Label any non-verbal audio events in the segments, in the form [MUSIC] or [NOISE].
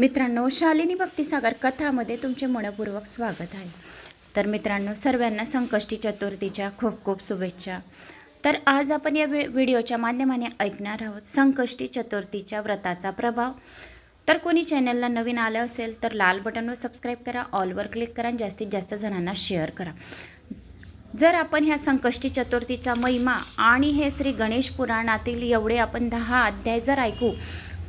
मित्रांनो शालिनी भक्तिसागर कथामध्ये तुमचे मनपूर्वक स्वागत आहे. तर मित्रांनो सर्वांना संकष्टी चतुर्थीच्या खूप खूप शुभेच्छा. तर आज आपण या व्हि- व्हिडिओच्या माध्यमाने ऐकणार आहोत संकष्टी चतुर्थीच्या व्रताचा प्रभाव. तर कोणी चॅनलला नवीन आलं असेल तर लाल बटनवर सबस्क्राईब करा ऑलवर क्लिक करा आणि जास्तीत जास्त जणांना शेअर करा. जर आपण ह्या संकष्टी चतुर्थीचा महिमा आणि हे श्री गणेश पुराणातील एवढे आपण दहा अध्याय जर ऐकू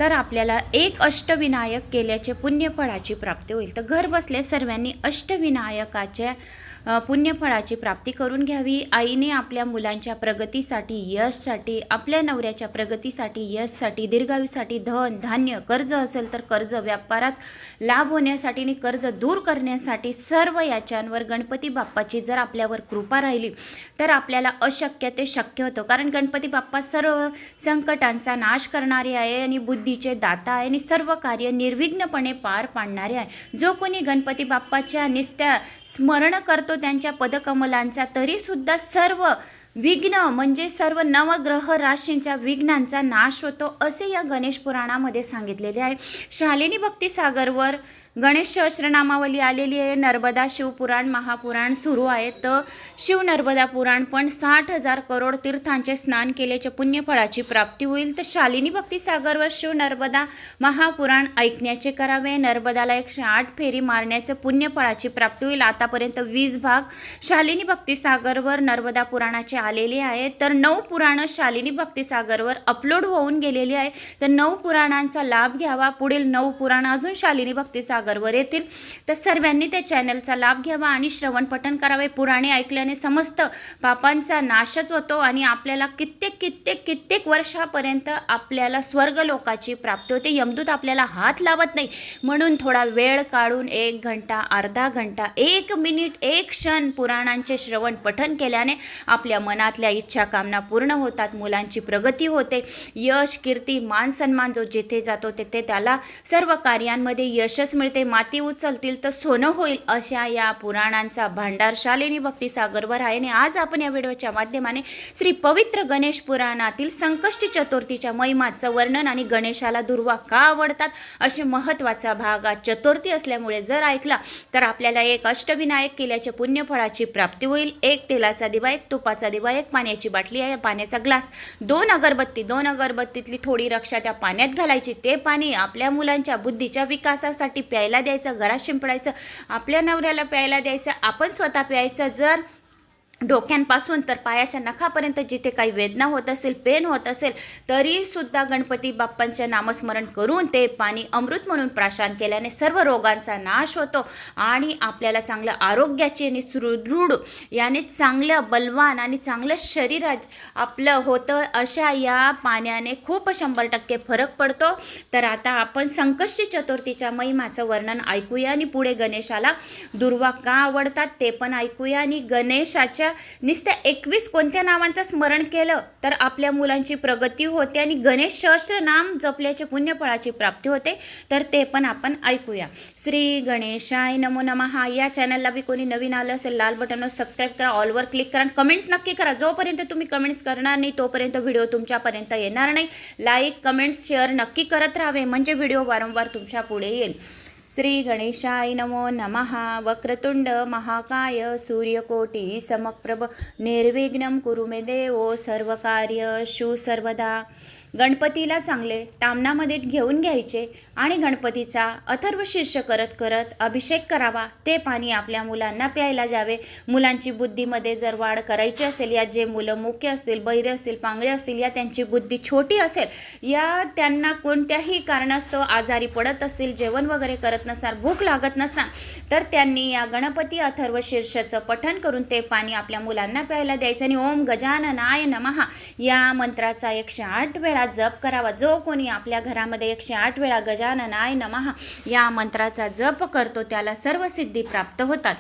तर आपल्याला एक अष्टविनायक केल्याचे पुण्यफळाची प्राप्ती होईल. तर घर बसल्या सर्वांनी अष्टविनायकाच्या पुण्यफळाची प्राप्ती करून घ्यावी. आईने आपल्या मुलांच्या प्रगतीसाठी यशसाठी आपल्या नवऱ्याच्या प्रगतीसाठी यशसाठी दीर्घायुसाठी धन धान्य कर्ज असेल तर कर्ज व्यापारात लाभ होण्यासाठी आणि कर्ज दूर करण्यासाठी सर्व याच्यांवर गणपती बाप्पाची जर आपल्यावर कृपा राहिली तर आपल्याला अशक्य ते शक्य होतं. कारण गणपती बाप्पा सर्व संकटांचा नाश करणारे आहे आणि बुद्धीचे दाता आहे आणि सर्व कार्य निर्विघ्नपणे पार पाडणारे आहे. जो कोणी गणपती बाप्पाच्या निस्त्या स्मरण करतो त्यांच्या पदकमलांचा तरीसुद्धा सर्व विघ्न म्हणजे सर्व नवग्रह राशींच्या विघ्नांचा नाश होतो असे या गणेश पुराणामध्ये सांगितलेले आहे. शालिनी भक्तिसागरवर गणेश सहस्रनामावली आलेली आहे. नर्मदा शिवपुराण महापुराण सुरू आहे तर शिव नर्मदा पुराण पण साठ हजार करोड तीर्थांचे स्नान केल्याच्या पुण्यफळाची प्राप्ती होईल. तर शालिनी भक्तीसागरवर शिव नर्मदा महापुराण ऐकण्याचे करावे. नर्मदाला एकशे आठ फेरी मारण्याचं पुण्यफळाची प्राप्ती होईल. आतापर्यंत वीस भाग शालिनी भक्तीसागरवर नर्मदा पुराणाचे आलेले आहे तर नऊ पुराणं शालिनी भक्तीसागरवर अपलोड होऊन गेलेली आहे तर नऊ पुराणांचा लाभ घ्यावा. पुढील नऊ पुराण अजून शालिनी भक्तीसागर सागरवर येतील. तर सर्वांनी त्या चॅनलचा लाभ घ्यावा आणि श्रवण पठण करावे. पुराणे ऐकल्याने समस्त पापांचा नाशच होतो आणि आपल्याला कित्येक कित्येक कित्येक वर्षापर्यंत आपल्याला स्वर्ग लोकाची प्राप्ती होते. यमदूत आपल्याला हात लावत नाही. म्हणून थोडा वेळ काढून एक घंटा अर्धा घंटा एक मिनिट एक क्षण पुराणांचे श्रवण पठन केल्याने आपल्या मनातल्या इच्छा कामना पूर्ण होतात. मुलांची प्रगती होते. यश कीर्ती मान सन्मान जो जिथे जातो तेथे त्याला सर्व कार्यांमध्ये यशच मिळते. ते माती उचलतील तर सोनं होईल अशा या पुराणांचा भांडार शालिनी भक्तीसागरवर आहे. आणि आज आपण या व्हिडिओच्या माध्यमाने श्री पवित्र गणेश पुराणातील संकष्टी चतुर्थीच्या महिमाचं वर्णन आणि गणेशाला दुर्वा का आवडतात असे महत्त्वाचा भाग आज चतुर्थी असल्यामुळे जर ऐकला तर आपल्याला एक अष्टविनायक केल्याच्या पुण्यफळाची प्राप्ती होईल. एक तेलाचा दिवा एक तुपाचा दिवा एक पाण्याची बाटली आहे. पाण्याचा ग्लास दोन अगरबत्ती दोन अगरबत्तीतली थोडी रक्षा त्या पाण्यात घालायची. ते पाणी आपल्या मुलांच्या बुद्धीच्या विकासासाठी प्यायला द्यायचं घरात शिंपडायचं आपल्या नवऱ्याला प्यायला द्यायचं आपण स्वतः प्यायचं. जर डोक्यांपासून तर पायाच्या नखापर्यंत जिथे काही वेदना होत असेल पेन होत असेल तरीसुद्धा गणपती बाप्पांचे नामस्मरण करून ते पाणी अमृत म्हणून प्राशान केल्याने सर्व रोगांचा नाश होतो आणि आपल्याला चांगलं आरोग्याची आणि सुदृढ याने चांगलं बलवान आणि चांगलं शरीर आपलं होतं अशा या पाण्याने खूप शंभर टक्के फरक पडतो. तर आता आपण संकष्टी चतुर्थीच्या महिमाचं वर्णन ऐकूया आणि पुढे गणेशाला दुर्वा का आवडतात ते पण ऐकूया आणि गणेशाच्या नुसत्या एकवीस कोणत्या नावांचं स्मरण केलं तर आपल्या मुलांची प्रगती होते आणि गणेश सहस्र नाम जपल्याचे पुण्यफळाची प्राप्ती होते तर ते पण आपण ऐकूया. श्री गणेशाय नमो नमः या चॅनलला बी कोणी नवीन आलं असेल लाल बटनवर सबस्क्राईब करा ऑलवर क्लिक करा कमेंट्स नक्की करा. जोपर्यंत तुम्ही कमेंट्स करणार नाही तोपर्यंत व्हिडिओ तुमच्यापर्यंत येणार नाही. लाईक कमेंट्स शेअर नक्की करत राहावे. म्हणजे व्हिडिओ वारंवार तुमच्यापुढे येईल. श्री गणेशाय नमो नमः. वक्रतुंड महाकाय सूर्यकोटी समप्रभ. निर्विघ्नं कुरु मे देवो. सर्वकार्य शु सर्वदा. गणपतीला चांगले तामनामध्ये घेऊन घ्यायचे आणि गणपतीचा अथर्व शीर्ष करत करत अभिषेक करावा. ते पाणी आपल्या मुलांना प्यायला द्यावे. मुलांची बुद्धीमध्ये जर वाढ करायची असेल या जे मुलं मुख्य असतील बहिरे असतील पांगळे असतील या त्यांची बुद्धी छोटी असेल या त्यांना कोणत्याही कारणास्तव आजारी पडत असतील जेवण वगैरे करत नसणार भूक लागत नसणार तर त्यांनी या गणपती अथर्व शीर्षचं पठन करून ते पाणी आपल्या मुलांना प्यायला द्यायचं आणि ओम गजाननाय नमहा या मंत्राचा एकशे आठ वेळा जप करावा. जो कोणी आपल्या घरामध्ये एकशे आठ वेळा गजाननाय नमहा या मंत्राचा जप करतो त्याला सर्व सिद्धी प्राप्त होतात.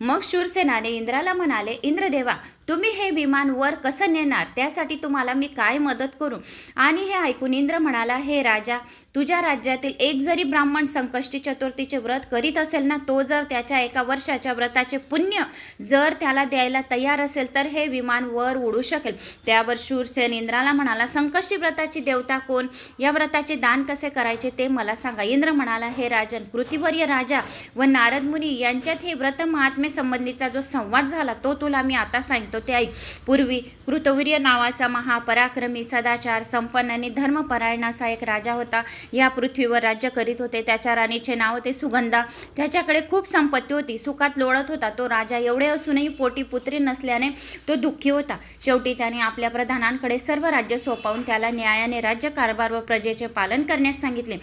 मग शूरसेनाने इंद्राला म्हणाले इंद्रदेवा तुम्ही हे विमान वर कसं नेणार? त्यासाठी तुम्हाला मी काय मदत करू? आणि हे ऐकून इंद्र म्हणाला हे राजा तुझ्या राज्यातील एक जरी ब्राह्मण संकष्टी चतुर्थीचे व्रत करीत असेल ना तो जर त्याच्या एका वर्षाच्या व्रताचे पुण्य जर त्याला द्यायला तयार असेल तर हे विमान वर उडू शकेल. त्यावर शूरसेन इंद्राला म्हणाला संकष्टी व्रताची देवता कोण? या व्रताचे दान कसे करायचे ते मला सांगा. इंद्र म्हणाला हे राजन पृथ्वीवर्य राजा व नारद मुनी यांच्यात हे व्रत महात्मे संबंधीचा जो संवाद झाला तो तुला मी आता सांगतो. ते ऐक. पूर्वी कृतवीर्य नावाचा महापराक्रमी सदाचार संपन्न आणि धर्मपरायण असा एक राजा होता. या पृथ्वीवर राज्य करीत होते. त्याच्या राणीचे नाव होते सुगंधा. त्याच्याकडे खूप संपत्ती होती. सुखात लोळत होता. तो राजा एवढे असूनही पोटी पुत्री नसल्याने तो दुःखी होता. शेवटी त्याने आपल्या प्रधानांकडे सर्व राज्य सोपावून त्याला न्यायाने राज्यकारभार व प्रजेचे पालन करण्यास सांगितले.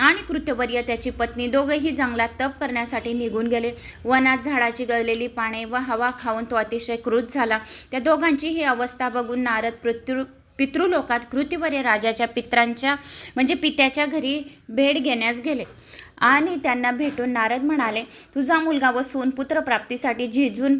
आणि कृत्यवर्य त्याची पत्नी दोघेही जंगलात तप करण्यासाठी निघून गेले. वनात झाडाची गळलेली पाने व हवा खाऊन तो अतिशय क्रुद्ध झाला. त्या दोघांची ही अवस्था बघून नारद पृथ्वी पितृलोकात कृतीवर्य राजाच्या पित्रांच्या म्हणजे पित्याच्या घरी भेट घेण्यास गेले. आणि त्यांना भेटून नारद म्हणाले तुझा मुलगा व सून पुत्रप्राप्तीसाठी झिजून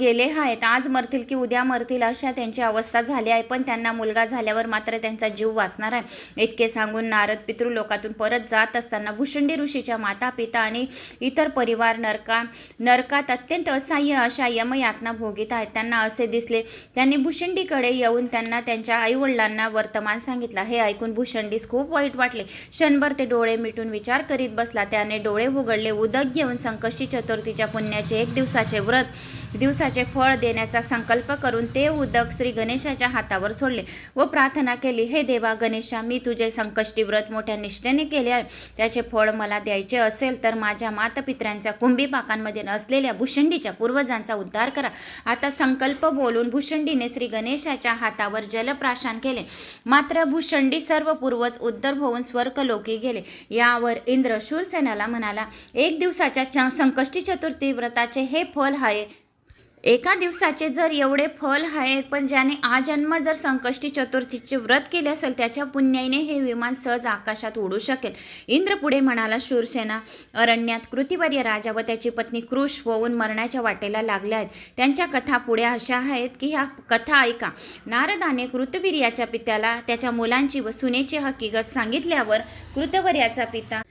गेले आहेत. आज मरतील की उद्या मरतील अशा त्यांची अवस्था झाली आहे. पण त्यांना मुलगा झाल्यावर मात्र त्यांचा जीव वाचणार आहे. इतके सांगून नारद पितृलोकातून परत जात असताना भुषंडी ऋषीच्या माता पिता आणि इतर परिवार नरका नरकात अत्यंत असह्य अशा यमयातना भोगीत आहेत. त्यांना असे दिसले त्यांनी भुषंडीकडे येऊन त्यांना त्यांच्या आईवडिलांना वर्तमान सांगितलं. हे ऐकून भुषंडीस खूप वाईट वाटले. क्षणभर ते डोळे मिटून विचार करीत बसला. त्याने डोळे उघडले. उदक घेऊन संकष्टी चतुर्थीच्या पुण्याचे एक दिवसाचे व्रत दिवसाचे फळ देण्याचा संकल्प करून ते उदक श्री गणेशाच्या हातावर सोडले व प्रार्थना केली हे देवा गणेशा मी तुझे संकष्टी व्रत मोठ्या निष्ठेने केले आहे. त्याचे फळ मला द्यायचे असेल तर माझ्या मातापित्र्यांच्या कुंभी पाकांमध्ये असलेल्या भुषंडीच्या पूर्वजांचा उद्धार करा आता संकल्प बोलून भुषंडीने श्री गणेशाच्या हातावर जलप्राशन केले. मात्र भुषंडी सर्व पूर्वज उद्धर होऊन स्वर्गलोकी गेले. यावर इंद्र शूरसेनाला म्हणाला एक दिवसाच्या च संकष्टी चतुर्थी व्रताचे हे फल आहे एका दिवसाचे जर एवढे फल आहे पण ज्याने आजन्म जर संकष्टी चतुर्थीचे व्रत केले असेल त्याच्या पुण्याईने हे विमान सहज आकाशात उडू शकेल. इंद्र पुढे म्हणाला शूरसेना अरण्यात कृतिवर्य राजा व त्याची पत्नी कृश होऊन मरण्याच्या वाटेला लागल्या आहेत. त्यांच्या कथा पुढे अशा आहेत की ह्या कथा ऐका. नारदाने कृतवीर्याच्या पित्याला त्याच्या मुलांची व सुनेची हकीकत सांगितल्यावर कृतवर्याचा पिता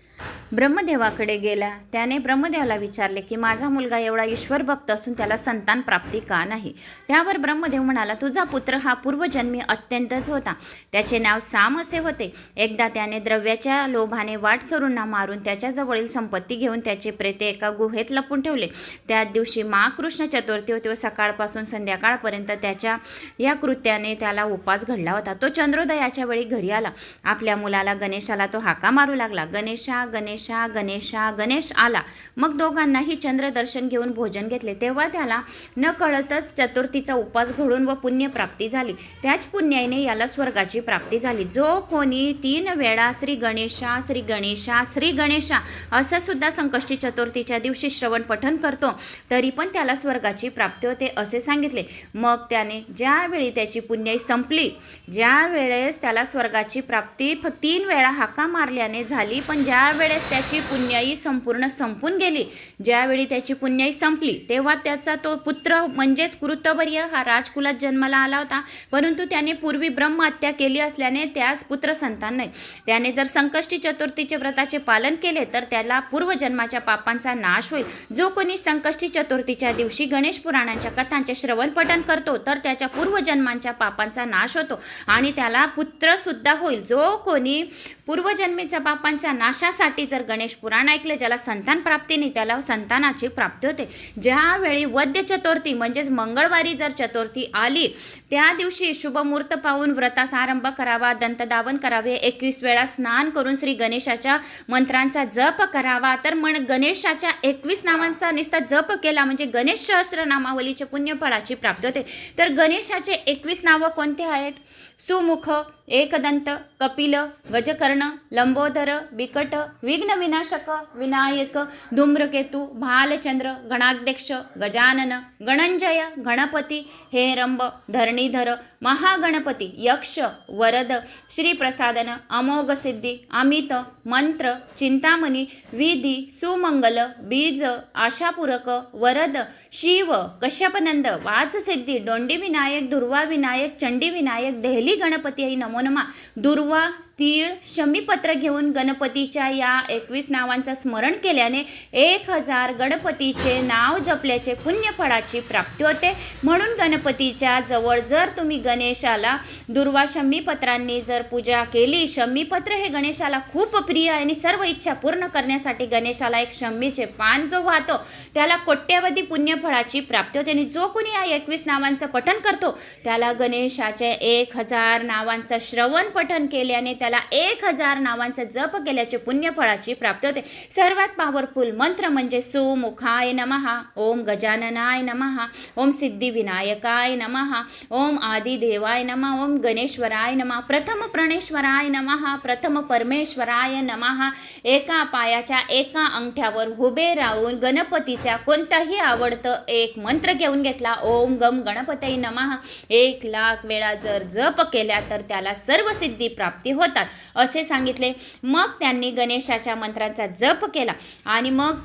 ब्रह्मदेवाकडे गेला. त्याने ब्रह्मदेवाला विचारले की माझा मुलगा एवढा ईश्वर भक्त असून त्याला संतान प्राप्ती का नाही त्यावर ब्रह्मदेव म्हणाला तुझा पुत्र हा पूर्वजन्मी अत्यंतच होता. त्याचे नाव साम असे होते. एकदा त्याने द्रव्याच्या लोभाने वाट सरूंना मारून त्याच्याजवळील संपत्ती घेऊन त्याचे प्रेते एका गुहेत लपून ठेवले. त्या दिवशी मा कृष्ण चतुर्थी होती व सकाळपासून संध्याकाळपर्यंत त्याच्या या कृत्याने त्याला उपास घडला होता. तो चंद्रोदयाच्या वेळी घरी आला. आपल्या मुलाला गणेशाला तो हाका मारू लागला. गणेशा गणेश गणेशा गणेश आला. मग दोघांनाही चंद्रदर्शन घेऊन भोजन घेतले. तेव्हा त्याला न कळतच चतुर्थीचा उपास घडून व पुण्यप्राप्ती झाली. त्याच पुण्याईने याला स्वर्गाची प्राप्ती झाली. जो कोणी तीन वेळा श्री गणेशा श्री गणेशा श्री गणेशा असं सुद्धा संकष्टी चतुर्थीच्या दिवशी श्रवण पठण करतो तरी पण त्याला स्वर्गाची प्राप्ती होते असे सांगितले. मग त्याने ज्यावेळी त्याची पुण्याई संपली ज्या वेळेस त्याला स्वर्गाची प्राप्ती फ तीन वेळा हाका मारल्याने झाली पण ज्या वेळेस त्याची पुण्याई संपूर्ण संपून गेली. ज्यावेळी त्याची पुण्याई संपली तेव्हा त्याचा तो पुत्र म्हणजेच कृतवर्य हा राजकुलात जन्माला आला होता. परंतु त्याने पूर्वी ब्रह्महत्या केली असल्याने त्यास पुत्र संतान नाही. त्याने जर संकष्टी चतुर्थीचे व्रताचे पालन केले तर त्याला पूर्वजन्माच्या पापांचा नाश होईल. जो कोणी संकष्टी चतुर्थीच्या दिवशी गणेश पुराणांच्या कथांचे श्रवण पठण करतो तर त्याच्या पूर्वजन्मांच्या पापांचा नाश होतो आणि त्याला पुत्रसुद्धा होईल. जो कोणी पूर्वजन्मीच्या पापांच्या नाशासाठी जर गणेश पुराण ऐकले ज्याला संतान प्राप्तीने त्याला संतानाची प्राप्ती होते. ज्यावेळी वद्य चतुर्थी म्हणजेच मंगळवारी जर चतुर्थी आली त्या दिवशी शुभमुहूर्त पाहून व्रतास आरंभ करावा दंतदावन करावे एकवीस वेळा स्नान करून श्री गणेशाच्या मंत्रांचा जप करावा. तर म्हण गणेशाच्या एकवीस नावांचा निस्ता जप केला म्हणजे गणेश सहस्र नामावलीचे पुण्यफळाची प्राप्ती होते. तर गणेशाचे एकवीस नावं कोणते आहेत? सुमुख एकदंत कपिल गजकर्ण लंबोदर बिकट विघ्नविनाशक विनायक धूम्रकेतू भालचंद्र गणाध्यक्ष गजानन गणंजय गणपती हेरंब धरणीधर महागणपती यक्ष वरद श्रीप्रसादन अमोघ सिद्धी अमित मंत्र चिंतामणी विधी सुमंगल बीज आशापूरक वरद शिव कश्यपनंद वाचसिद्धी डोंडी विनायक दुर्वा विनायक चंडी विनायक देहली गणपती आई नमो नमा. दुर्वा तीळ शमीपत्र घेऊन गणपतीच्या या एकवीस नावांचं स्मरण केल्याने एक हजार गणपतीचे नाव जपल्याचे पुण्यफळाची प्राप्ती होते. म्हणून गणपतीच्या जवळ जर तुम्ही गणेशाला दुर्वा शमीपत्रांनी जर पूजा केली शमीपत्र हे गणेशाला खूप प्रिय आणि सर्व इच्छा पूर्ण करण्यासाठी गणेशाला एक शमीचे पान जो वाहतो त्याला कोट्यवधी पुण्यफळाची प्राप्ती होते आणि जो कोणी या एकवीस नावांचं पठण करतो त्याला गणेशाचे एक हजार नावांचं श्रवण पठण केल्याने त्याला एक हजार नावांचा जप केल्याचे पुण्यफळाची प्राप्ती होते. सर्वात पॉवरफुल मंत्र म्हणजे सुमुखाय नमहा ओम गजाननाय नमहा ओम सिद्धिविनायकाय नमहा ओम आदिदेवाय नमः ओम गणेश्वराय नमः प्रथम प्रणेश्वराय नमहा प्रथम परमेश्वराय नमहा एका पायाच्या एका अंगठ्यावर उभे राहून गणपतीच्या कोणताही आवडतं एक मंत्र घेऊन घेतला. ओम गम गणपती नमहा एक लाख वेळा जर जप केल्या तर त्याला सर्व सिद्धी प्राप्ती होते. करतात. असे सांगितले. मग त्यांनी गणेशाच्या मंत्रांचा जप केला आणि मग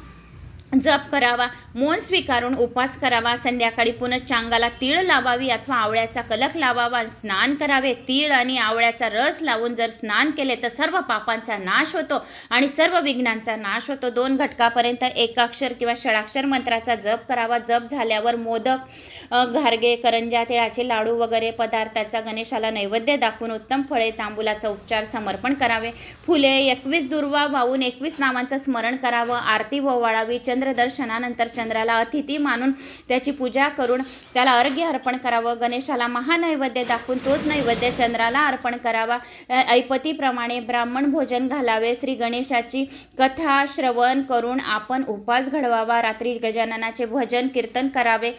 जप करावा मौन स्वीकारून उपास करावा संध्याकाळी पुन्हा चांगाला तीळ लावावी अथवा आवळ्याचा कलक लावावा स्नान करावे. तीळ आणि आवळ्याचा रस लावून जर स्नान केले तर सर्व पापांचा नाश होतो आणि सर्व विघ्नांचा नाश होतो. दोन घटकापर्यंत एकाक्षर किंवा षडाक्षर मंत्राचा जप करावा. जप झाल्यावर मोदक घारगे करंजा तिळाचे लाडू वगैरे पदार्थाचा गणेशाला नैवेद्य दाखवून उत्तम फळे तांबूलाचा उपचार समर्पण करावे. फुले एकवीस दुर्वा वाहून एकवीस नावांचं स्मरण करावं. आरती ओवाळावी चंद्रदर्शनानंतर चंद्राला अतिथी मानून त्याची पूजा करून त्याला अर्घ्य अर्पण करावं. गणेशाला महानैवेद्य दाखवून तोच नैवेद्य चंद्राला अर्पण करावा. ऐपतीप्रमाणे ब्राह्मण भोजन घालावे. श्री गणेशाची कथा श्रवण करून आपण उपास घडवावा. रात्री गजाननाचे भजन कीर्तन करावे.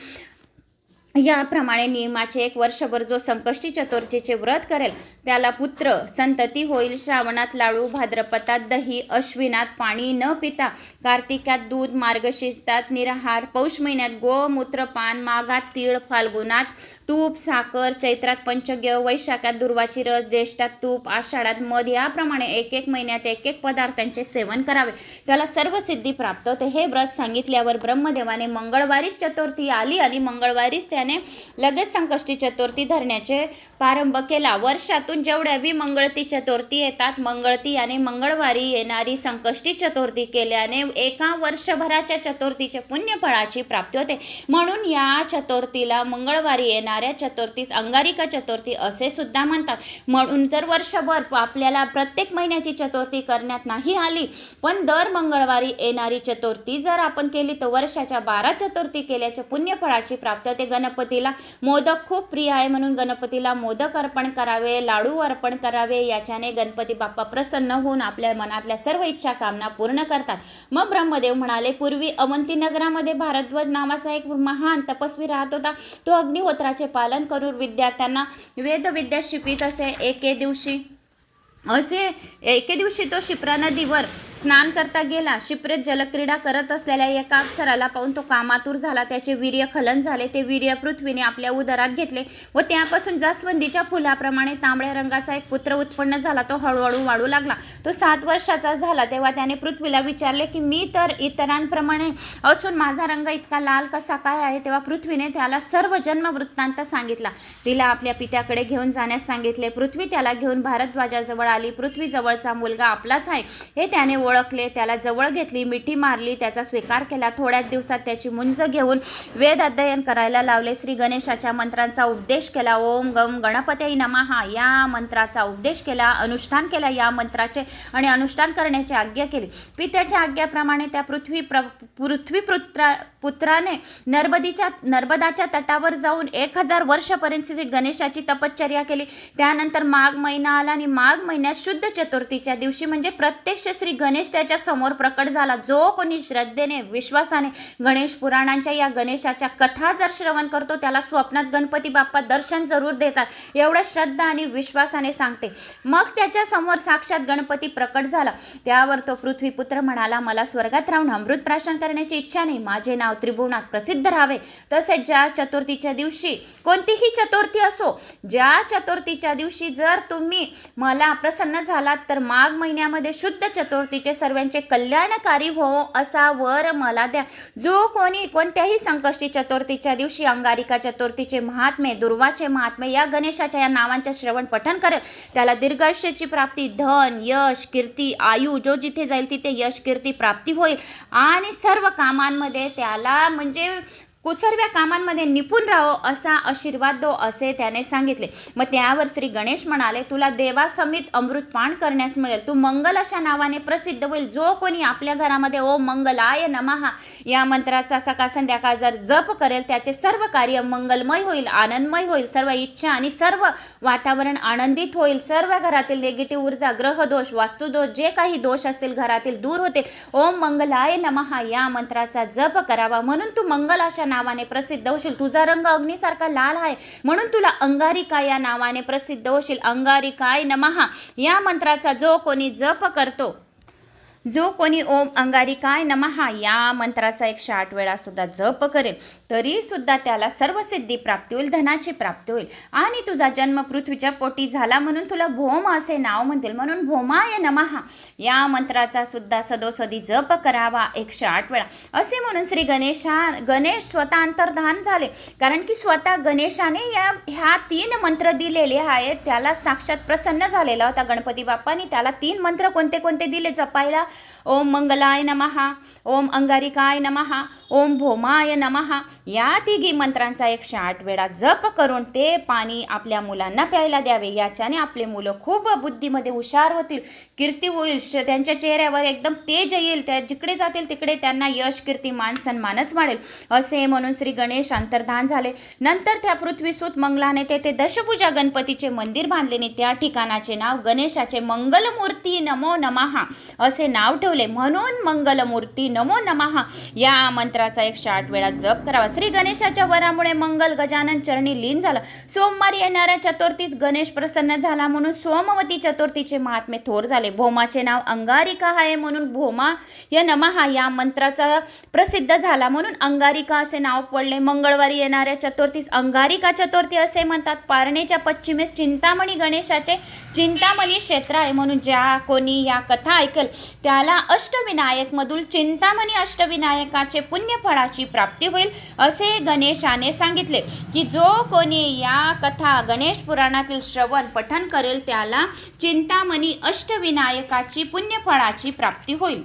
याप्रमाणे नियमाचे एक वर्षभर जो संकष्टी चतुर्थीचे व्रत करेल त्याला पुत्र संतती होईल श्रावणात लाडू भाद्रपदात दही अश्विनात पाणी न पिता कार्तिकात दूध मार्गशीर्षात निराहार पौष महिन्यात गोमूत्र पान माघात तीळ फाल्गुनात तूप साखर चैत्रात पंचग्य वैशाखात दुर्वाची रस ज्येष्ठात तूप आषाढात मध याप्रमाणे एक एक महिन्यात एक एक पदार्थांचे सेवन करावे. त्याला सर्व सिद्धी प्राप्त होते. हे व्रत सांगितल्यावर ब्रह्मदेवाने मंगळवारीच चतुर्थी आली आणि मंगळवारीच त्याने लगेच संकष्टी चतुर्थी धरण्याचे प्रारंभ केला. वर्षातून जेवढ्या बी मंगळती चतुर्थी येतात मंगळती आणि मंगळवारी येणारी संकष्टी चतुर्थी केल्याने एका वर्षभराच्या चतुर्थीचे पुण्यफळाची प्राप्ती होते. म्हणून या चतुर्थीला मंगळवारी येणाऱ्या चतुर्थीस अंगारिका चतुर्थी असे सुद्धा म्हणतात. म्हणून तर वर्षभर आपल्याला प्रत्येक महिन्याची चतुर्थी करण्यात नाही आली. पण दर मंगळवारी येणारी चतुर्थी जर आपण केली तर वर्षाच्या बारा चतुर्थी केल्याच्या पुण्यफळाची प्राप्ती होते. गणपतीला मोदक खूप प्रिय आहे म्हणून गणपतीला मोदक अर्पण करावे लाडू अर्पण करावे. याच्याने गणपती बाप्पा प्रसन्न होऊन आपल्या मनातल्या सर्व इच्छा कामना पूर्ण करतात. मग ब्रह्मदेव म्हणाले पूर्वी अवंती नगरामध्ये भारद्वाज नावाचा एक महान तपस्वी राहत होता. तो अग्निहोत्राचे पालन करून विद्यार्थ्यांना वेदविद्या शिकवित असे. एके दिवशी असे एके दिवशी तो शिप्रा नदीवर स्नान करता गेला. शिप्रेत जलक्रीडा करत असलेल्या एका अप्सराला पाहून तो कामातूर झाला. त्याचे वीर्य खलन झाले. ते वीर्य पृथ्वीने आपल्या उदरात घेतले व त्यापासून जास्वंदीच्या फुलाप्रमाणे तांबड्या रंगाचा एक पुत्र उत्पन्न झाला. तो हळूहळू वाढू लागला. तो सात वर्षाचा झाला. तेव्हा त्याने पृथ्वीला विचारले की मी तर इतरांप्रमाणे असून माझा रंग इतका लाल कसा काय आहे? तेव्हा पृथ्वीने त्याला सर्व जन्म वृत्तांत सांगितला. तिला आपल्या पित्याकडे घेऊन जाण्यास सांगितले. पृथ्वी त्याला घेऊन भारद्वाजाजवळ आली. पृथ्वी जवळचा मुलगा आपलाच आहे. हे त्याने ओळखले त्याला जवळ घेतली मिठी मारली त्याचा स्वीकार केला. थोड्याच दिवसात त्याची मुंज घेऊन वेद अध्ययन करायला लावले. श्री गणेशाच्या मंत्रांचा उपदेश केला. ओम गम गणपती नमहा या मंत्राचा उपदेश केला अनुष्ठान केला या मंत्राचे आणि अनुष्ठान करण्याची आज्ञा केली. पित्याच्या आज्ञाप्रमाणे त्या पृथ्वी प्र पृथ्वीपुत्रा पुत्राने नर्मदीच्या नर्मदाच्या तटावर जाऊन एक हजार वर्षपर्यंत तिथे गणेशाची तपश्चर्या केली. त्यानंतर माघ महिना आला आणि माघ महिन्यात शुद्ध चतुर्थीच्या दिवशी म्हणजे प्रत्यक्ष श्री गणेश त्याच्यासमोर प्रकट झाला. जो कोणी श्रद्धेने विश्वासाने गणेश पुराणांच्या या गणेशाच्या कथा जर श्रवण करतो त्याला स्वप्नात गणपती बाप्पा दर्शन जरूर देतात. एवढं श्रद्धा आणि विश्वासाने सांगते. मग त्याच्यासमोर साक्षात गणपती प्रकट झाला. त्यावर तो पृथ्वीपुत्र म्हणाला मला स्वर्गात राहून अमृत प्राशन करण्याची इच्छा नाही. माझे नाव त्रिभुवनात प्रसिद्ध राहावे. तसेच ज्या चतुर्थीच्या दिवशी कोणतीही चतुर्थी असो ज्या चतुर्थीच्या दिवशी जर तुम्ही मला प्रसन्न झालात तर माघ महिन्यामध्ये शुद्ध चतुर्थीचे सर्वांचे कल्याणकारी हो असा वर मला द्या. जो कोणी कोणत्याही संकष्टी चतुर्थीच्या दिवशी अंगारिका चतुर्थीचे महात्मे दुर्वाचे महात्मे या गणेशाच्या या नावांच्या श्रवण पठन करेल त्याला दीर्घायुष्याची प्राप्ती धन यश कीर्ती आयु जो जिथे जाईल तिथे यश कीर्ती प्राप्ती होईल. आणि सर्व कामांमध्ये त्या त्याला म्हणजे कुसरव्या कामांमध्ये निपुण राहो असा आशीर्वाद दो असे त्याने सांगितले. मग त्यावर श्री गणेश म्हणाले तुला देवासमित अमृतपान करण्यास मिळेल. तू मंगल अशा नावाने प्रसिद्ध होईल. जो कोणी आपल्या घरामध्ये ओ मंगलाय नमहा या मंत्राचा सकाळ संध्याकाळ जर जप करेल त्याचे सर्व कार्य मंगलमय होईल आनंदमय होईल. सर्व इच्छा आणि सर्व वातावरण आनंदित होईल. सर्व घरातील निगेटिव्ह ऊर्जा ग्रहदोष वास्तुदोष जे काही दोष असतील घरातील दूर होतील. ओम मंगलाय नमहा या मंत्राचा जप करावा. म्हणून तू मंगल अशा नावाने प्रसिद्ध होशील. तुझा रंग अग्नीसारखा लाल आहे. म्हणून तुला अंगारिका या नावाने प्रसिद्ध होशील. अंगारिकाय नमहा या मंत्राचा जो कोणी जप करतो जो कोणी ओम अंगारिकाय नमहा या मंत्राचा एकशे आठ वेळा सुद्धा जप करेल तरी सुद्धा त्याला सर्व सिद्धी प्राप्ती होईल धनाची प्राप्ती होईल. आणि तुझा जन्म पृथ्वीच्या पोटी झाला म्हणून तुला भोम असे नाव म्हणतील. म्हणून भोमाय नमहा या मंत्राचा सुद्धा सदोसदी जप करावा एकशे आठ वेळा. असे म्हणून श्री गणेशा गणेश स्वतः अंतर्धान झाले. कारण की स्वतः गणेशाने या ह्या तीन मंत्र दिलेले आहेत. त्याला साक्षात प्रसन्न झालेला होता गणपती बाप्पाने. त्याला तीन मंत्र कोणते कोणते दिले? जपायला ओम मंगलाय नमहा. ओम अंगारिकाय नमहा. ओम भोमाय नमहा. या तिघी मंत्रांचा एकशे आठ वेळा जप करून ते पाणी आपल्या मुलांना प्यायला द्यावे. याच्याने आपले मुलं खूप बुद्धीमध्ये हुशार होतील कीर्ती होईल श- त्यांच्या चेहऱ्यावर एकदम तेज येईल त्या जिकडे जातील तिकडे त्यांना यश कीर्ती मान सन्मानच वाढेल. असे म्हणून श्री गणेश अंतर्धान झाले. नंतर त्या पृथ्वीसूत मंगलाने तेथे दशपूजा गणपतीचे मंदिर बांधले त्या ठिकाणाचे नाव गणेशाचे मंगलमूर्ती नमो नमहा असे नाव ठेवले. म्हणून मंगलमूर्ती नमो नमहा या मंत्राचा एकशे आठ वेळा जप करावा. श्री गणेशाच्या वरामुळे मंगल गजानन चरणी लीन झालं. सोमवारी येणाऱ्या चतुर्थीस गणेश प्रसन्न झाला म्हणून सोमवती चतुर्थीचे महात्मे थोर झाले. भोमाचे नाव अंगारिका आहे म्हणून भोमा या नमहा या मंत्राचा प्रसिद्ध झाला म्हणून अंगारिका असे नाव पडले. मंगळवारी येणाऱ्या चतुर्थीस अंगारिका चतुर्थी असे म्हणतात. पारणेच्या पश्चिमेस चिंतामणी गणेशाचे चिंतामणी क्षेत्र आहे म्हणून ज्या कोणी या कथा ऐकेल त्याला अष्टविनायक मधून चिंतामणी अष्टविनायकाचे पुण्यफळाची प्राप्ती होईल असे गणेशाने सांगितले की जो कोणी या कथा गणेश पुराणातील श्रवण पठन करेल त्याला चिंतामणी अष्टविनायकाची पुण्यफळाची प्राप्ती होईल.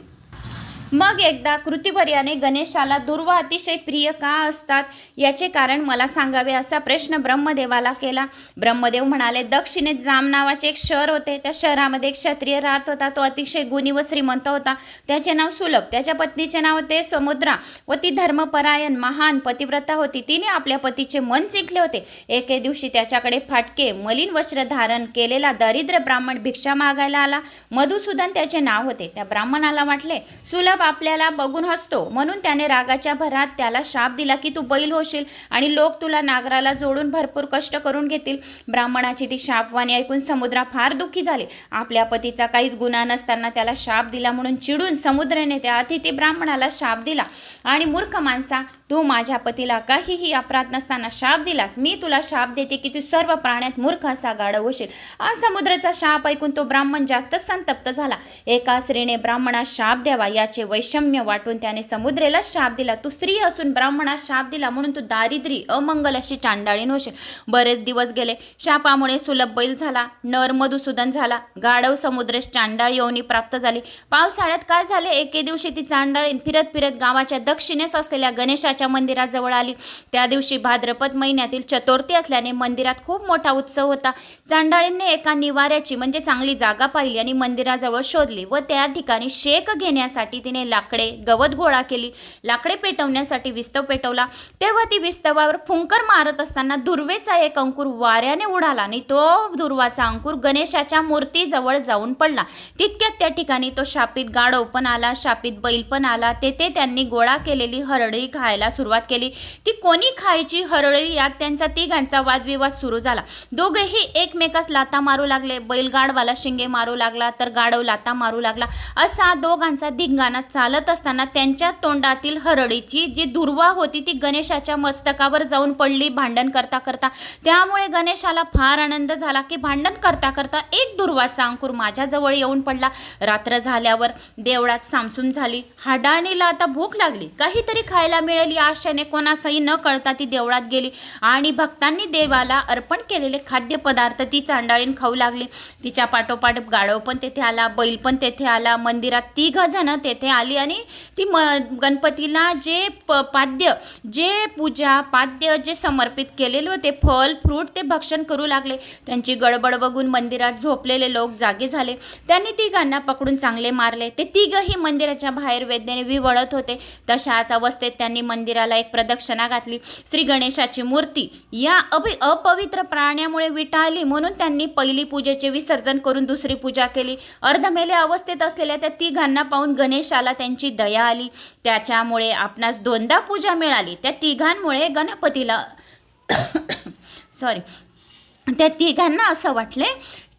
मग एकदा कृतिवर्याने गणेशाला दुर्वा अतिशय प्रिय का असतात याचे कारण मला सांगावे असा प्रश्न ब्रह्मदेवाला केला. ब्रह्मदेव म्हणाले दक्षिणेत जाम नावाचे एक शहर होते. त्या शहरामध्ये एक क्षत्रिय राहत होता. तो अतिशय गुणी व श्रीमंत होता. त्याचे नाव सुलभ. त्याच्या पत्नीचे नाव होते समुद्रा व ती धर्मपरायण महान पतिव्रता होती. तिने आपल्या पतीचे मन जिंकले होते. एके दिवशी त्याच्याकडे फाटके मलिन वस्त्र धारण केलेला दरिद्र ब्राह्मण भिक्षा मागायला आला. मधुसूदन त्याचे नाव होते. त्या ब्राह्मणाला वाटले सुलभ आपल्याला बघून हसतो. म्हणून त्याने रागाच्या भरात त्याला शाप दिला की तू बैल होशील आणि लोक तुला नागराला जोडून भरपूर कष्ट करून घेतील. ब्राह्मणाची ती शापवाणी ऐकून समुद्रा फार दुःखी झाले. आपल्या पतीचा काहीच गुन्हा नसताना त्याला शाप दिला म्हणून चिडून समुद्रने त्या अतिथी ब्राह्मणाला शाप दिला. आणि मूर्ख माणसा तू माझ्या पतीला काहीही अपराध नसताना शाप दिलास. मी तुला शाप देते की तू सर्व प्राण्यात मूर्ख असा गाढव होशील. आ समुद्राचा शाप ऐकून तो ब्राह्मण जास्त संतप्त झाला. एका स्त्रीने ब्राह्मणास शाप द्यावा याचे वैषम्य वाटून त्याने समुद्रेला शाप दिला. तू स्त्री असून ब्राह्मणास शाप दिला म्हणून तू दारिद्री अमंगल अशी चांडाळीन होशील बरेच दिवस गेले. शापामुळे सुलभ बैल झाला. नर मधुसूदन झाला. गाढव समुद्रेस चांडाळ योनी प्राप्त झाली. पावसाळ्यात काय झाले? एके दिवशी ती चांडाळीन फिरत फिरत गावाच्या दक्षिणेस असलेल्या गणेशाच्या मंदिराजवळ आली. त्या दिवशी भाद्रपद महिन्यातील चतुर्थी असल्याने मंदिरात खूप मोठा उत्सव होता. चांडाळींनी एका निवाऱ्याची म्हणजे चांगली जागा पाहिली आणि मंदिराजवळ शोधली व त्या ठिकाणी शेक घेण्यासाठी तिने लाकडे गवत गोळा केली लाकडे पेटवण्यासाठी विस्तव पेटवला. तेव्हा ती विस्तवावर फुंकर मारत असताना दुर्वेचा एक अंकुर वाऱ्याने उडाला आणि तो दुर्वाचा अंकुर गणेशाच्या मूर्तीजवळ जाऊन पडला. तितक्यात त्या ठिकाणी तो शापित गाढव पण आला शापित बैल पण आला. तेथे त्यांनी गोळा केलेली हरळी खायला सुरुवात केली. ती कोणी खायची हरळी यात त्यांचा तिघांचा वादविवाद सुरू झाला. दोघेही एकमेकास लाता मारू लागले. बैलगाडवाला शिंगे मारू लागला तर गाढव लाता मारू लागला असा दोघांचा धिंगाणा चालत असताना त्यांच्या तोंडातील हरळीची जी दुर्वा होती ती गणेशाच्या मस्तकावर जाऊन पडली भांडण करता करता. त्यामुळे गणेशाला फार आनंद झाला की भांडण करता करता एक दुर्वाचा अंकुर माझ्याजवळ येऊन पडला. रात्र झाल्यावर देवळात सामसूम झाली. हाडाणीला आता भूक लागली. काहीतरी खायला मिळेल या आशेने कोणासही न कळता ती देवळात गेली आणि भक्तांनी देवाला अर्पण केलेले खाद्यपदार्थ ती चांडाळीन खाऊ लागली. तिच्या पाठोपाठ गाढव पण तेथे आला बैल पण तेथे आला. मंदिरात तिघ जण तेथे आली आणि ती म गणपतीला जे प पाद्य जे पूजा पाद्य जे समर्पित केलेले होते फल फ्रूट ते भक्षण करू लागले. त्यांची गडबड बघून मंदिरात झोपलेले लोक जागे झाले. त्यांनी तिघांना पकडून चांगले मारले. ते तिघही मंदिराच्या बाहेर वेदनेने विवळत होते. तशाच अवस्थेत त्यांनी मंदिराला एक प्रदक्षिणा घातली. श्री गणेशाची मूर्ती या अभि अपवित्र प्राण्यामुळे विटाळली म्हणून त्यांनी पहिली पूजेचे विसर्जन करून दुसरी पूजा केली. अर्धमेल्या अवस्थेत असलेल्या त्या तिघांना पाहून गणेशाला त्यांची दया आली. त्याच्यामुळे आपणास दोनदा पूजा मिळाली. त्या तिघांमुळे गणपतीला [COUGHS] सॉरी त्या तिघांना असं वाटले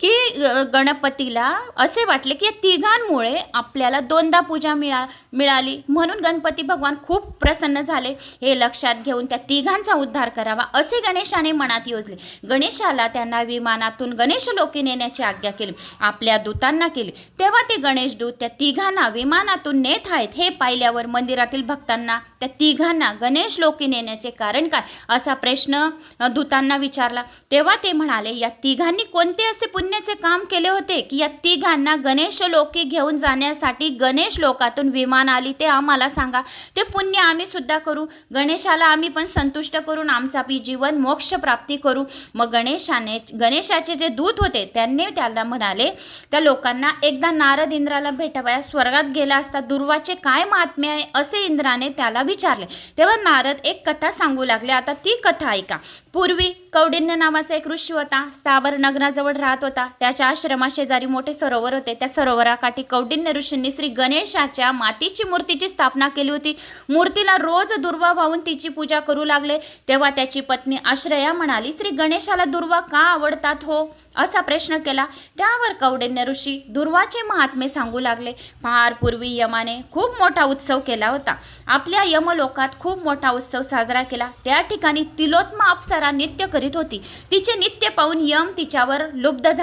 की गणपतीला असे वाटले की या तिघांमुळे आपल्याला दोनदा पूजा मिळा मिळाली. म्हणून गणपती भगवान खूप प्रसन्न झाले. हे लक्षात घेऊन त्या तिघांचा उद्धार करावा असे गणेशाने मनात योजले. गणेशाला त्यांना विमानातून गणेश लोकी नेण्याची आज्ञा केली. आपल्या दूतांना केली. तेव्हा ते गणेश दूत त्या तिघांना विमानातून नेत आहेत. हे पाहिल्यावर मंदिरातील भक्तांना त्या तिघांना गणेश लोकी नेण्याचे कारण काय? असा प्रश्न दूतांना विचारला. तेव्हा ते म्हणाले या तिघांनी कोणते असे पुण्य पुण्याचे काम केले होते की या तिघांना गणेश लोके घेऊन जाण्यासाठी गणेश लोकातून विमान आली ते आम्हाला सांगा. ते पुण्य आम्ही सुद्धा करू. गणेशाला आम्ही पण संतुष्ट करून आमचा बी जीवन मोक्ष प्राप्ती करू. मग गणेशाने गणेशाचे जे दूत होते त्यांनी त्याला म्हणाले त्या लोकांना एकदा नारद इंद्राला भेटावया. स्वर्गात गेला असता दुर्वाचे काय महात्म्य आहे? असे इंद्राने त्याला विचारले. तेव्हा नारद एक कथा सांगू लागले. आता ती कथा ऐका. पूर्वी कौडिन्य नावाचा एक ऋषी होता. स्थावर नगराजवळ राहत होता. त्याच्या आश्रमाशेजारी मोठे सरोवर होते. त्या सरोवराकाठी कौडिन्य ऋषींनी श्री गणेशाच्या मातीची मूर्तीची स्थापना केली होती. मूर्तीला रोज दुर्वा वाहून तिची पूजा करू लागले. तेव्हा त्याची पत्नी आश्रया म्हणाली श्री गणेशाला दुर्वा का आवडतात हो? असा प्रश्न केला. त्यावर कौडिन्य ऋषी दुर्वाचे महात्मे सांगू लागले. फार पूर्वी यमाने खूप मोठा उत्सव केला होता. आपल्या यमलोकात खूप मोठा उत्सव साजरा केला. त्या ठिकाणी तिलोत्मा अप्सरा नित्य करीत होती. तिचे नित्य पाहून यम तिच्यावर लुब्ध झाला.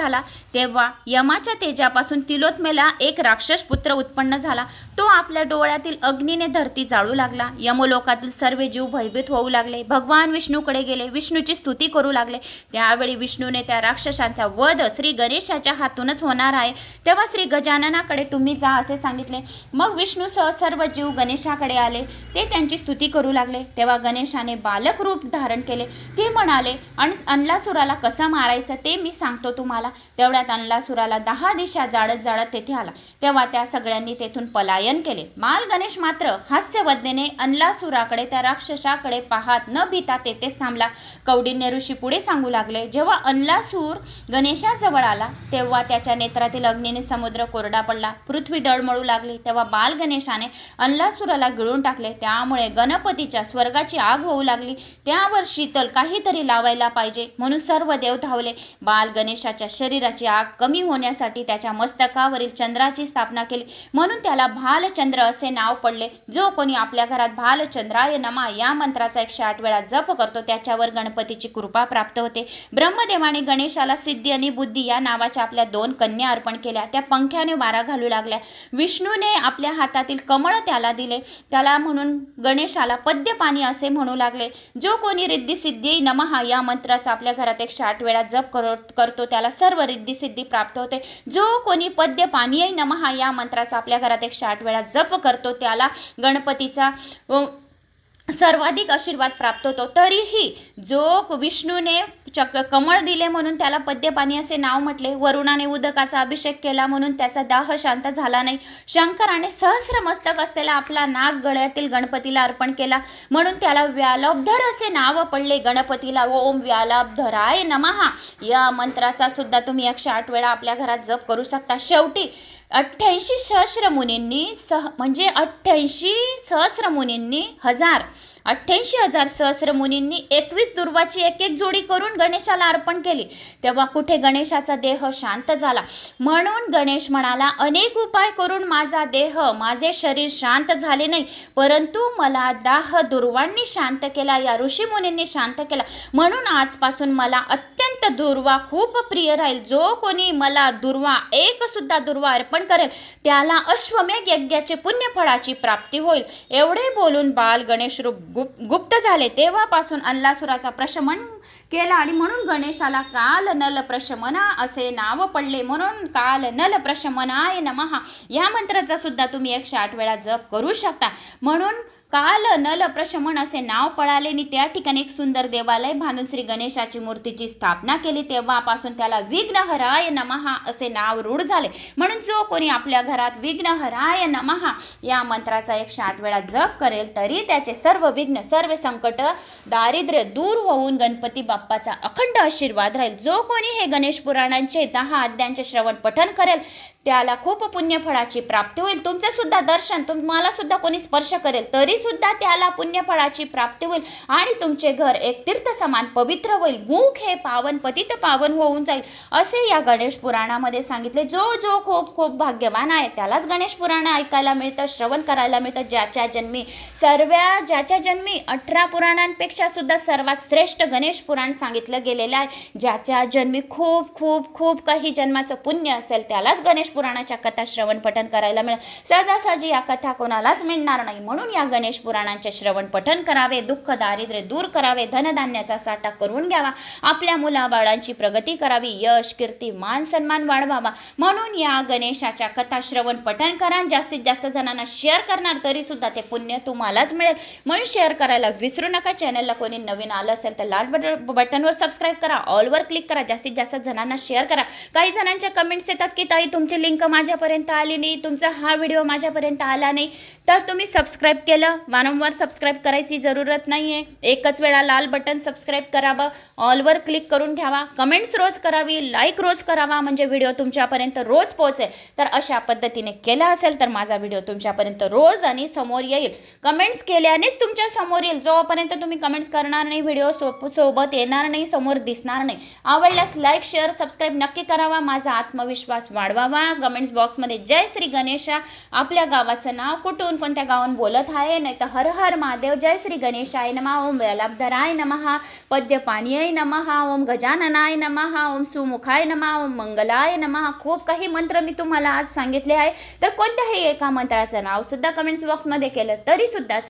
तेव्हा यमाच्या तेजापासून तिलोत्मेला एक राक्षस पुत्र उत्पन्न झाला. तो आपल्या डोळ्यातील अग्नीने धरती जाळू लागला. यमलोकातील सर्व जीव भयभीत होऊ लागले. भगवान विष्णूकडे गेले. विष्णूची स्तुती करू लागले. त्यावेळी विष्णूने त्या राक्षसांचा वध श्री गणेशाच्या हातूनच होणार आहे. तेव्हा श्री गजाननाकडे तुम्ही जा असे सांगितले. मग विष्णूसह सर्व जीव गणेशाकडे आले. ते त्यांची स्तुती करू लागले. तेव्हा गणेशाने बालक रूप धारण केले. ते म्हणाले आणि अनलासुराला कसं मारायचं ते मी सांगतो तुम्हाला. तेवढ्यात अनलासुराला दहा दिशा जाळत जाळत तेथे आला. तेव्हा त्या सगळ्यांनी तेथून पलायन केले. माल गणेश मात्र हास्यवदनेने अनलासुराकडे त्या राक्षसाकडे पाहत न भीता तेथेच थांबला. कौडिन्य ऋषी पुढे सांगू लागले जेव्हा अनलासूर गणेशाजवळ आला तेव्हा त्याच्या नेत्रातील अग्नीने समुद्र कोरडा पडला. पृथ्वी डळमळू लागली. तेव्हा बाल गणेशाने अनलासुराला गिळून टाकले. त्यामुळे गणपतीच्या स्वर्गाची आग होऊ लागली. त्यावर शीतल काहीतरी लावायला पाहिजे म्हणून सर्व देव धावले. बाल गणेशाच्या शरीराची आग कमी होण्यासाठी त्याच्या मस्तकावरील चंद्राची स्थापना केली. म्हणून त्याला भालचंद्र असे नाव पडले. जो कोणी आपल्या घरात भालचंद्राय नमा या मंत्राचा एकशे आठ वेळा जप करतो त्याच्यावर गणपतीची कृपा प्राप्त होते. ब्रह्मदेवाने गणेशाला सिद्धी आणि बुद्धी या नावाच्या आपल्या दोन कन्या अर्पण केल्या. त्या पंख्याने वारा घालू लागल्या. विष्णूने आपल्या हातातील कमळ त्याला दिले. त्याला म्हणून गणेशाला पद्यपाणी असे म्हणू लागले. जो कोणी रिद्धी सिद्धी नमहा या मंत्राचा आपल्या घरात एकशे आठ वेळा जप करतो त्याला सर्व रिद्धी सिद्धी प्राप्त होते. जो कोणी पद्य पानीय नमहा या मंत्राचा आपल्या घरात एकशे आठ वेळा जप करतो त्याला गणपतीचा सर्वाधिक आशीर्वाद प्राप्त होतो. तरीही जो विष्णूने चक कमळ दिले म्हणून त्याला पद्यपाणी असे नाव म्हटले. वरुणाने उदकाचा अभिषेक केला म्हणून त्याचा दाह शांत झाला नाही. शंकराने सहस्रमस्तक असलेला आपला नाग गळ्यातील गणपतीला अर्पण केला. म्हणून त्याला व्यालोबधर असे नाव पडले. गणपतीला ओम व्यालाबधराय नमहा. या मंत्राचा सुद्धा तुम्ही एकशे आठ वेळा आपल्या घरात जप करू शकता. शेवटी अठ्ठ्याऐंशी सहस्र मुनींनी सह म्हणजे अठ्ठ्याऐंशी सहस्र मुनींनी हजार अठ्ठ्याऐंशी हजार सहस्र मुनींनी एकवीस दुर्वाची एक एक जोडी करून गणेशाला अर्पण केली. तेव्हा कुठे गणेशाचा देह शांत झाला? म्हणून गणेश म्हणाला अनेक उपाय करून माझा देह माझे शरीर शांत झाले नाही परंतु मला दाह दुर्वांनी शांत केला या ऋषीमुनींनी शांत केला. म्हणून आजपासून मला अत्यंत दुर्वा खूप प्रिय राहील. जो कोणी मला दुर्वा एक सुद्धा दुर्वा अर्पण करेल त्याला अश्वमेघ यज्ञाचे पुण्यफळाची प्राप्ती होईल. एवढे बोलून बाल गणेश रूप गुप गुप्त झाले. तेव्हापासून अल्लासुराचा प्रशमन केला आणि म्हणून गणेशाला काल नल प्रशमना असे नाव पडले. म्हणून काल नल प्रशमनाय नमहा या मंत्राचा सुद्धा तुम्ही एकशे आठ वेळा जप करू शकता. म्हणून काल नल प्रशमन असे नाव पळाले आणि त्या ठिकाणी एक सुंदर देवालय बांधून श्री गणेशाची मूर्तीची स्थापना केली. तेव्हापासून त्याला विघ्नहराय नमहा असे नाव रूढ झाले. म्हणून जो कोणी आपल्या घरात विघ्नहराय नमहा या मंत्राचा एकशे आठ वेळा जप करेल तरी त्याचे सर्व विघ्न सर्व संकट दारिद्र्य दूर होऊन गणपती बाप्पाचा अखंड आशीर्वाद राहील. जो कोणी हे गणेश पुराणांचे दहा अध्यांचे श्रवण पठण करेल त्याला खूप पुण्यफळाची प्राप्ती होईल. तुमचे सुद्धा दर्शन तुम्हाला सुद्धा कोणी स्पर्श करेल तरी सुद्धा त्याला पुण्यफळाची प्राप्ती होईल आणि तुमचे घर एक तीर्थ समान पवित्र होईल. मुख हे पावन पतित पावन होऊन जाईल असे या गणेश पुराणामध्ये सांगितले. जो जो खूप खूप भाग्यवान आहे त्यालाच गणेश पुराण ऐकायला मिळतं श्रवण करायला मिळतं. ज्याच्या जन्मी सर्व ज्याच्या जन्मी अठरा पुराणांपेक्षा सुद्धा सर्वात श्रेष्ठ गणेश पुराण सांगितलं गेलेलं आहे. ज्याच्या जन्मी खूप खूप खूप काही जन्माचं पुण्य असेल त्यालाच गणेश पुराणाच्या कथा श्रवण पठन करायला मिळेल. सहजासहजी या कथा कोणालाच मिळणार नाही. म्हणून या गणेश गणेश पुराणांचे श्रवण पठण करावे दुःख दारिद्र्य दूर करावे धनधान्याचा साठा करून घ्यावा आपल्या मुलाबाळांची प्रगती करावी यश कीर्ती मान सन्मान वाढवावा. म्हणून या गणेशाच्या कथा श्रवण पठण करा जास्तीत जास्त जणांना शेअर करणार तरी सुद्धा ते पुण्य तुम्हालाच मिळेल. म्हणून शेअर करायला विसरू नका. चॅनलला कोणी नवीन आलं असेल तर लाल बट बटनवर सबस्क्राईब करा. ऑलवर क्लिक करा. जास्तीत जास्त जणांना शेअर करा. काही जणांच्या कमेंट्स येतात की ताई तुमची लिंक माझ्यापर्यंत आली नाही. तुमचा हा व्हिडिओ माझ्यापर्यंत आला नाही. तर तुम्ही सबस्क्राईब केलं. वारंवार सबस्क्राईब करायची जरूरत नाही आहे एकच वेळा लाल बटन सबस्क्राईब करावं. ऑलवर क्लिक करून घ्यावा. कमेंट्स रोज करावी. लाईक रोज करावा. म्हणजे व्हिडिओ तुमच्यापर्यंत रोज पोहोचेल. तर अशा पद्धतीने केला असेल तर माझा व्हिडिओ तुमच्यापर्यंत रोज आणि समोर येईल. कमेंट्स केल्यानेच तुमच्यासमोर येईल. जोपर्यंत तुम्ही कमेंट्स करणार नाही व्हिडिओ सो सोबत येणार नाही समोर दिसणार नाही आवडल्यास लाईक शेअर सबस्क्राईब नक्की करावा. माझा आत्मविश्वास वाढवावा. कमेंट्स बॉक्समध्ये जय श्री गणेशा. आपल्या गावाचं नाव कुठून कोणत्या गावात बोलत आहे? नाही तर हर हर महादेव जय श्री गणेशाय नमः। ओम वेलाबधराय नमः। पद्यपानीय नमः। ओम गजाननाय नमः। ओम सुमुखाय नमः। ओम मंगलाय नमः। खूप काही मंत्र मी तुम्हाला आज सांगितले आहे. तर कोणत्याही एका मंत्राचं नाव सुद्धा कमेंट्स बॉक्समध्ये केलं तरी सुद्धा